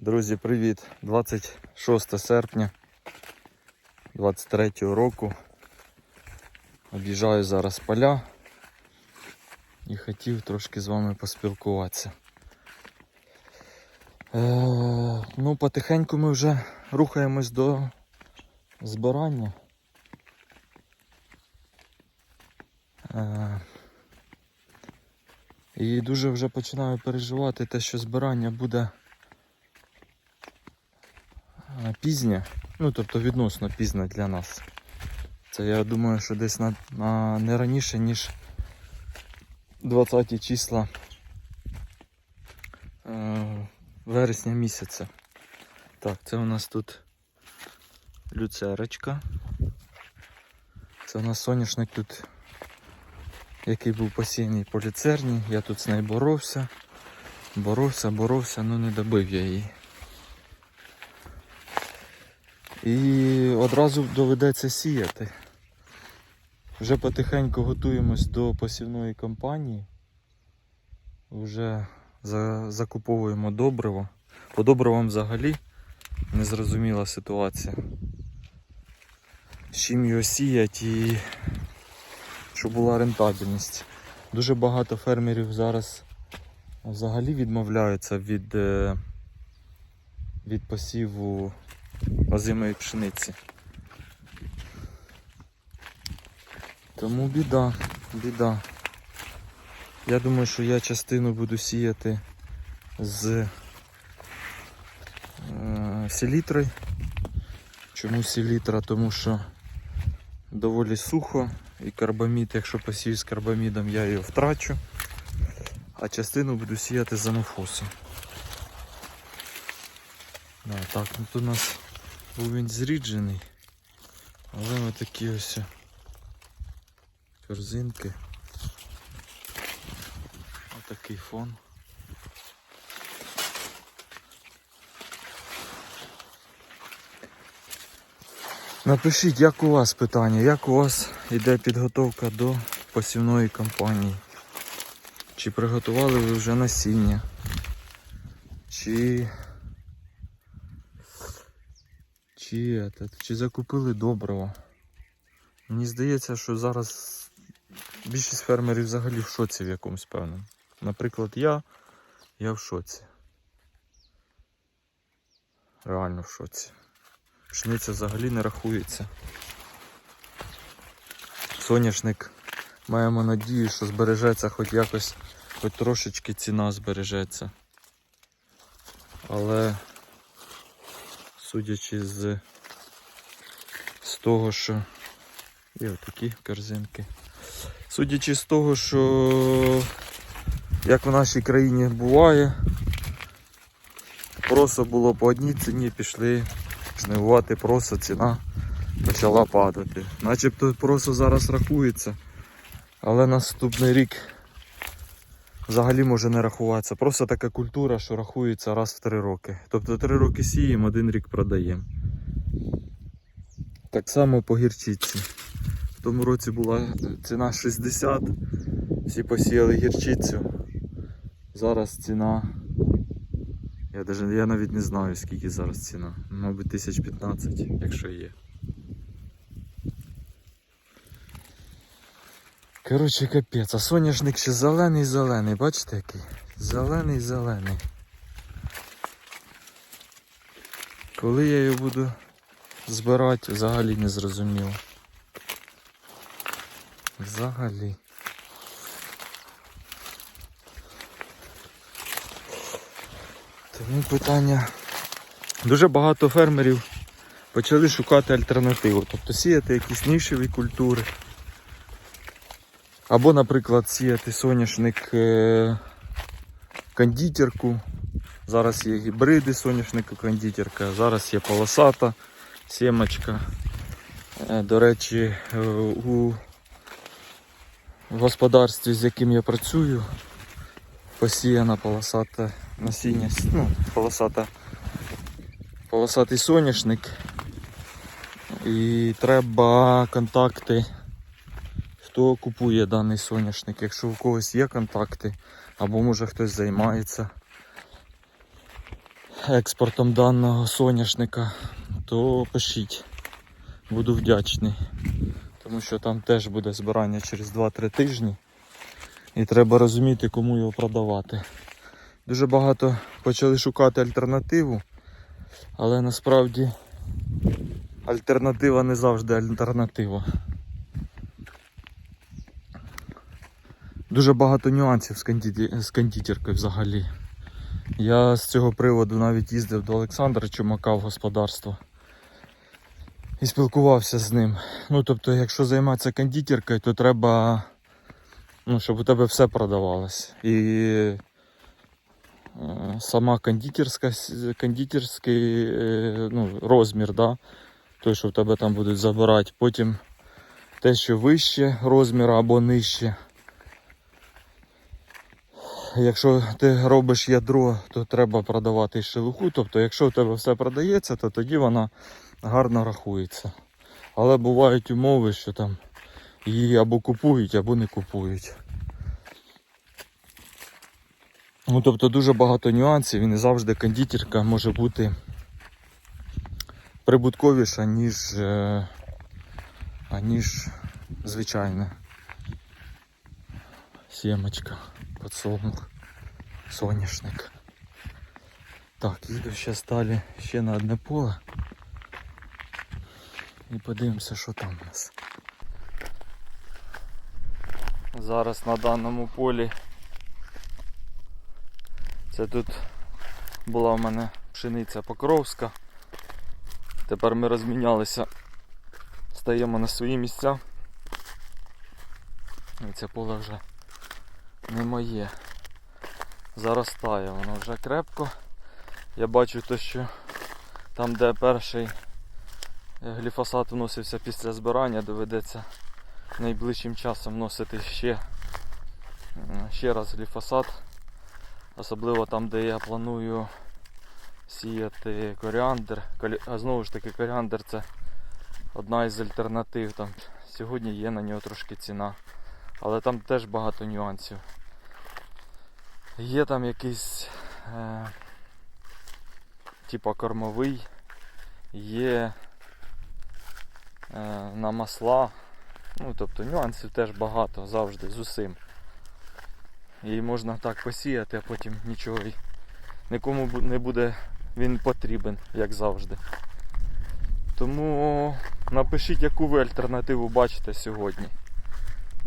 Друзі, привіт! 26 серпня 23 року. Об'їжджаю зараз поля і хотів трошки з вами поспілкуватися. Е, ну, потихеньку ми вже рухаємось до збирання. Е, і дуже вже починаю переживати те, що збирання буде пізнє, ну тобто відносно пізне для нас. Це я думаю, що десь на, на не раніше, ніж 20 числа е, вересня місяця. Так, це у нас тут люцерочка. Це у нас соняшник тут, який був посіяний по люцерні. Я тут з нею боровся. Боровся, боровся, але не добив я її. І одразу доведеться сіяти. Вже потихеньку готуємось до посівної кампанії. Вже за, закуповуємо добриво. По добривам взагалі незрозуміла ситуація. З чим його сіять і щоб була рентабельність. Дуже багато фермерів зараз взагалі відмовляються від, е, від посіву озимої пшениці. Тому біда, біда. Я думаю, що я частину буду сіяти з е, селітрою. Чому селітра? Тому що доволі сухо і карбамід, якщо посію з карбамідом, я його втрачу, а частину буду сіяти з анофосом. Да, так, тут у нас був він зріджений, але ось такі ось корзинки. Отакий фон. Напишіть, як у вас питання, як у вас йде підготовка до посівної кампанії? Чи приготували ви вже насіння? Чи чи, чи закупили добриво? Мені здається, що зараз більшість фермерів взагалі в шоці в якомусь певному. Наприклад, я, я в шоці. Реально в шоці. Пшениця взагалі не рахується. Соняшник маємо надію, що збережеться хоч якось, хоч трошечки ціна збережеться. Але судячи з, з того, що є отакі корзинки. Судячи з того, що як в нашій країні буває, просо було по одній ціні, пішли жнивувати просо, ціна почала падати. Начебто просо зараз рахується, але наступний рік взагалі може не рахуватися. Просто така культура, що рахується раз в три роки. Тобто три роки сіємо, один рік продаємо. Так само по гірчиці. В тому році була ціна 60, всі посіяли гірчицю. Зараз ціна. Я, даже, я навіть не знаю скільки зараз ціна. Мабуть 1015, якщо є. Коротше капець, а соняшник ще зелений зелений, бачите який? Зелений зелений. Коли я його буду збирати, взагалі не зрозуміло. Взагалі. Тому питання. Дуже багато фермерів почали шукати альтернативу, тобто сіяти якісь нішеві культури. Або, наприклад, сіяти соняшник е, кондитерку. Зараз є гібриди соняшника кондитерка, зараз є полосата сімочка. Е, До речі, е, у господарстві, з яким я працюю, посіяна полосата насіння, ну, полосата, полосатий соняшник. І треба контакти, хто купує даний соняшник. Якщо у когось є контакти, або може хтось займається експортом даного соняшника, то пишіть. Буду вдячний. Тому що там теж буде збирання через 2-3 тижні. І треба розуміти, кому його продавати. Дуже багато почали шукати альтернативу, але насправді альтернатива не завжди альтернатива. Дуже багато нюансів з, кондиті... з кондитеркою взагалі. Я з цього приводу навіть їздив до Олександра Чумака в господарство і спілкувався з ним. Ну, тобто, якщо займатися кондитеркою, то треба, ну, щоб у тебе все продавалось. І е, сама кондитерська, кондитерський е, ну, розмір, да? той, що в тебе там будуть забирати. Потім те, що вище розміру або нижче. Якщо ти робиш ядро, то треба продавати шелуху. Тобто, якщо в тебе все продається, то тоді вона гарно рахується. Але бувають умови, що там її або купують, або не купують. Ну, тобто дуже багато нюансів і не завжди кондитерка може бути прибутковіша, ніж, е, аніж звичайна сімочка, подсолнух, соняшник. Так, їду ще далі ще на одне поле. І подивимося, що там у нас. Зараз на даному полі. Це тут була в мене пшениця Покровська. Тепер ми розмінялися, стаємо на свої місця. І це поле вже не моє. Заростає воно вже крепко. Я бачу те, що там, де перший гліфосат вносився після збирання, доведеться найближчим часом вносити ще, ще раз гліфосат. Особливо там, де я планую сіяти коріандр. А знову ж таки, коріандр це одна із альтернатив. Там сьогодні є на нього трошки ціна. Але там теж багато нюансів. Є там якийсь е, типа кормовий, є е, на масла. Ну, тобто нюансів теж багато завжди з усім. І можна так посіяти, а потім нічого нікому не буде він потрібен, як завжди. Тому напишіть, яку ви альтернативу бачите сьогодні.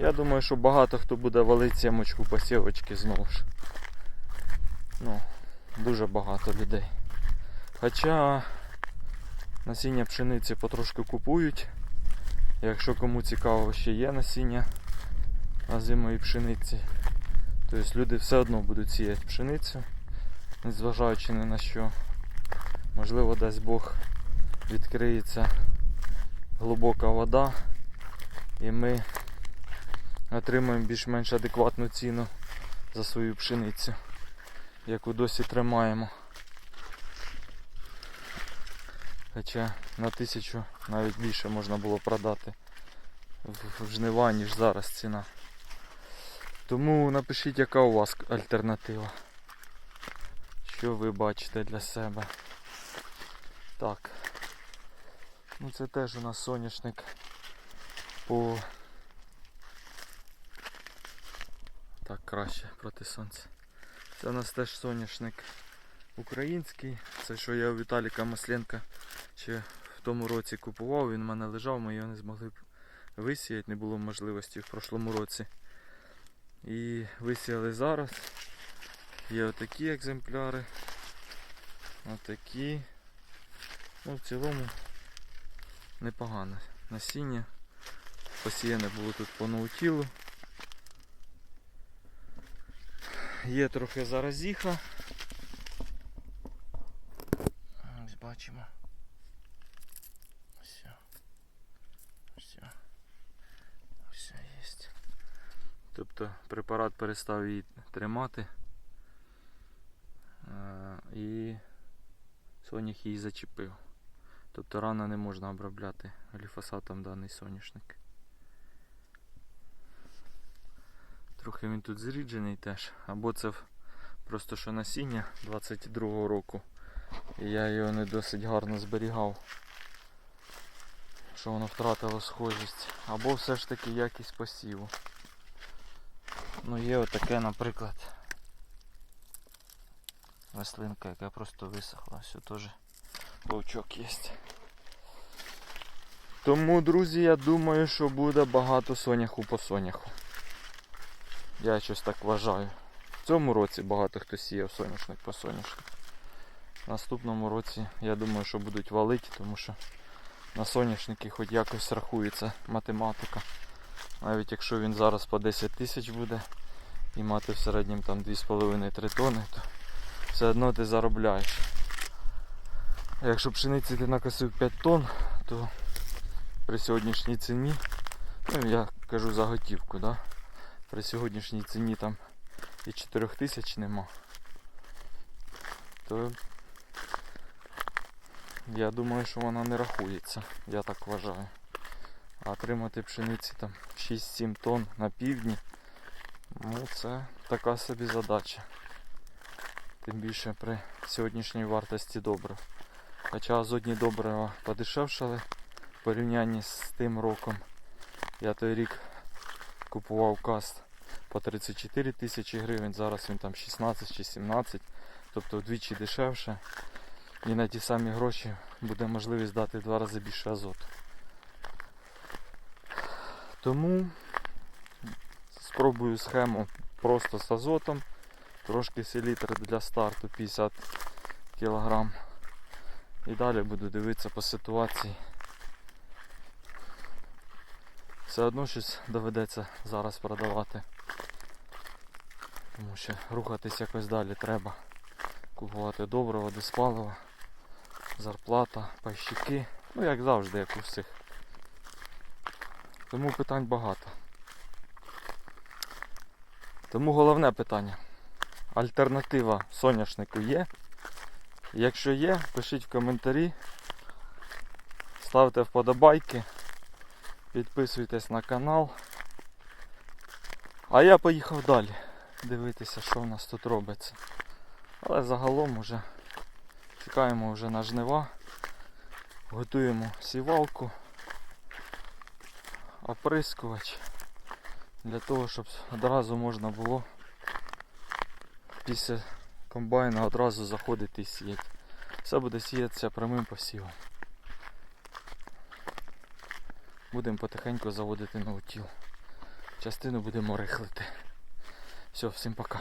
Я думаю, що багато хто буде валити сімочку посівочки знову ж. Ну, дуже багато людей. Хоча насіння пшениці потрошки купують. Якщо кому цікаво, ще є насіння озимої пшениці. Тобто люди все одно будуть сіяти пшеницю, незважаючи ні на що. Можливо, дасть Бог відкриється глибока вода і ми отримаємо більш-менш адекватну ціну за свою пшеницю, яку досі тримаємо. Хоча на тисячу навіть більше можна було продати в жнива, ніж зараз ціна. Тому напишіть, яка у вас альтернатива. Що ви бачите для себе. Так. Ну це теж у нас соняшник по так краще проти сонця. Це у нас теж соняшник український. Це що я у Віталіка Масленка ще в тому році купував, він в мене лежав, ми його не змогли висіяти, не було можливості в прошлому році. І висіяли зараз. Є отакі екземпляри. Отакі. Ну, в цілому непогане насіння. Посіяне було тут по наутілу. Є трохи заразіха. Ось бачимо. Все. Все. Все є. Тобто препарат перестав її тримати. Е, І сонях її зачепив. Тобто рано не можна обробляти гліфосатом даний соняшник. Трохи він тут зріджений теж. Або це просто що насіння 22-го року І я його не досить гарно зберігав. Що воно втратило схожість. Або все ж таки якість посіву. Ну є отаке, наприклад. Рослинка, яка просто висохла. Все теж вовчок є. Тому, друзі, я думаю, що буде багато соняху по соняху. Я щось так вважаю. В цьому році багато хто сіяв соняшник по соняшнику. В наступному році я думаю, що будуть валити, тому що на соняшники хоч якось рахується математика. Навіть якщо він зараз по 10 тисяч буде і мати в середньому там 2,5-3 тони, то все одно ти заробляєш. А якщо пшениці ти накосив 5 тонн, то при сьогоднішній ціні, ну я кажу за готівку, да? При сьогоднішній ціні там і 4 тисяч нема, то я думаю, що вона не рахується, я так вважаю. А отримати пшениці там 6-7 тонн на півдні, ну це така собі задача. Тим більше при сьогоднішній вартості добрив. Хоча азотні добрива подешевшали в порівнянні з тим роком. Я той рік купував каст по 34 тисячі гривень, зараз він там 16 чи 17, тобто вдвічі дешевше. І на ті самі гроші буде можливість дати два рази більше азоту. Тому спробую схему просто з азотом, трошки селітр для старту 50 кг. І далі буду дивитися по ситуації. Все одно щось доведеться зараз продавати. Тому що рухатись якось далі треба. Купувати доброго, диспалива, зарплата, пайщики. Ну як завжди, як у всіх. Тому питань багато. Тому головне питання. Альтернатива соняшнику є. Якщо є, пишіть в коментарі, ставте вподобайки, підписуйтесь на канал. А я поїхав далі дивитися, що в нас тут робиться. Але загалом уже чекаємо вже на жнива, готуємо сівалку, оприскувач для того, щоб одразу можна було після комбайна одразу заходити і сіяти. Все буде сіятися прямим посівом. Будемо потихеньку заводити на утіл. Частину будемо рихлити. Все, всім пока.